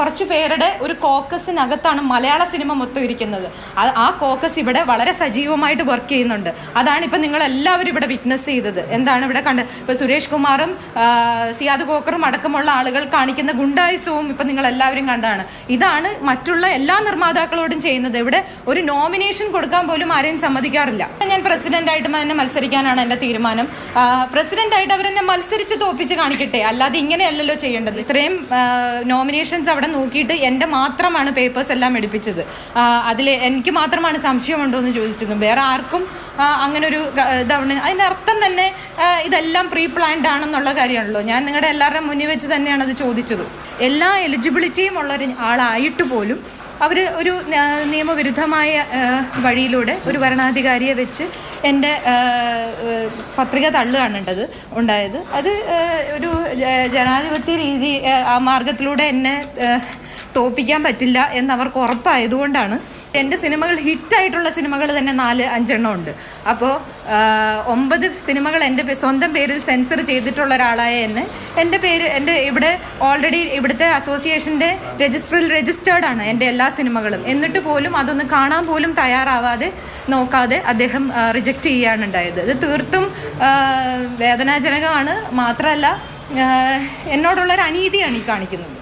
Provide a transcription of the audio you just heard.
കുറച്ച് പേരുടെ ഒരു കോക്കസിനകത്താണ് മലയാള സിനിമ മൊത്തം ഇരിക്കുന്നത്. ആ- കോക്കസ് ഇവിടെ വളരെ സജീവമായിട്ട് വർക്ക് ചെയ്യുന്നുണ്ട്. അതാണ് ഇപ്പം നിങ്ങൾ എല്ലാവരും ഇവിടെ വിറ്റ്നസ് ചെയ്തത്. എന്താണ് ഇവിടെ കണ്ട് ഇപ്പം സുരേഷ് കുമാറും സിയാദ് കോക്കറും അടക്കമുള്ള ആളുകൾ കാണിക്കുന്ന ഗുണ്ടായുസവും ഇപ്പം നിങ്ങൾ എല്ലാവരും കണ്ടാണ്. ഇതാണ് മറ്റുള്ള എല്ലാ നിർമ്മാതാക്കളോടും ചെയ്യുന്നത്. ഇവിടെ ഒരു നോമിനേഷൻ കൊടുക്കാൻ പോലും ആരെയും സമ്മതിക്കാറില്ല. ഞാൻ പ്രസിഡന്റായിട്ട് തന്നെ മത്സരിക്കാനാണ് എന്റെ തീരുമാനം. പ്രസിഡന്റായിട്ട് അവരെന്നെ മത്സരിച്ച് തോപ്പിച്ച് കാണിക്കട്ടെ. അല്ലാതെ ഇങ്ങനെയല്ലല്ലോ ചെയ്യേണ്ടത്. ഇത്രയും നോമിനേഷൻസ് അവിടെ നോക്കിയിട്ട് എന്റെ മാത്രമാണ് പേപ്പേഴ്സ് എല്ലാം എടുപ്പിച്ചത്. അതിൽ എനിക്ക് മാത്രമാണ് സംശയമുണ്ടോ എന്ന് ചോദിച്ചത്. വേറെ ആർക്കും അങ്ങനെ ഒരു ഇതാണ്. അതിന്റെ അർത്ഥം തന്നെ ഇതെല്ലാം പ്രീ പ്ലാൻഡ് ആണെന്നുള്ള കാര്യമാണല്ലോ. ഞാൻ നിങ്ങളുടെ എല്ലാവരുടെയും മുന്നിൽ വെച്ച് തന്നെയാണ് അത് ചോദിച്ചത്. എല്ലാ എലിജിബിലിറ്റിയും ഉള്ള ഒരു ആളായിട്ട് പോലും അവർ ഒരു നിയമവിരുദ്ധമായ വഴിയിലൂടെ ഒരു ഭരണാധികാരിയെ വെച്ച് എന്റെ പത്രിക തള്ളുകയാണുണ്ടത് ഉണ്ടായത്. അത് ഒരു ജനാധിപത്യ രീതി ആ, മാർഗത്തിലൂടെ എന്നെ തോപ്പിക്കാൻ പറ്റില്ല എന്നവർക്ക് ഉറപ്പായതുകൊണ്ടാണ്. എന്റെ സിനിമകൾ ഹിറ്റായിട്ടുള്ള സിനിമകൾ തന്നെ നാല് അഞ്ചെണ്ണം ഉണ്ട്. അപ്പോൾ ഒമ്പത് സിനിമകൾ എന്റെ സ്വന്തം പേരിൽ സെൻസർ ചെയ്തിട്ടുള്ള ഒരാളായ എന്നെ എന്റെ പേര് എന്റെ ഇവിടെ ഓൾറെഡി ഇവിടുത്തെ അസോസിയേഷന്റെ രജിസ്റ്ററിൽ രജിസ്റ്റേർഡ് ആണ് എന്റെ എല്ലാ സിനിമകളും. എന്നിട്ട് പോലും അതൊന്ന് കാണാൻ പോലും തയ്യാറാവാതെ നോക്കാതെ അദ്ദേഹം റിജക്റ്റ് ചെയ്യുകയാണ് ഉണ്ടായത്. ഇത് തീർത്തും വേദനാജനകമാണ്. മാത്രമല്ല എന്നോടുള്ളൊരു അനീതിയാണ് ഈ കാണിക്കുന്നത്.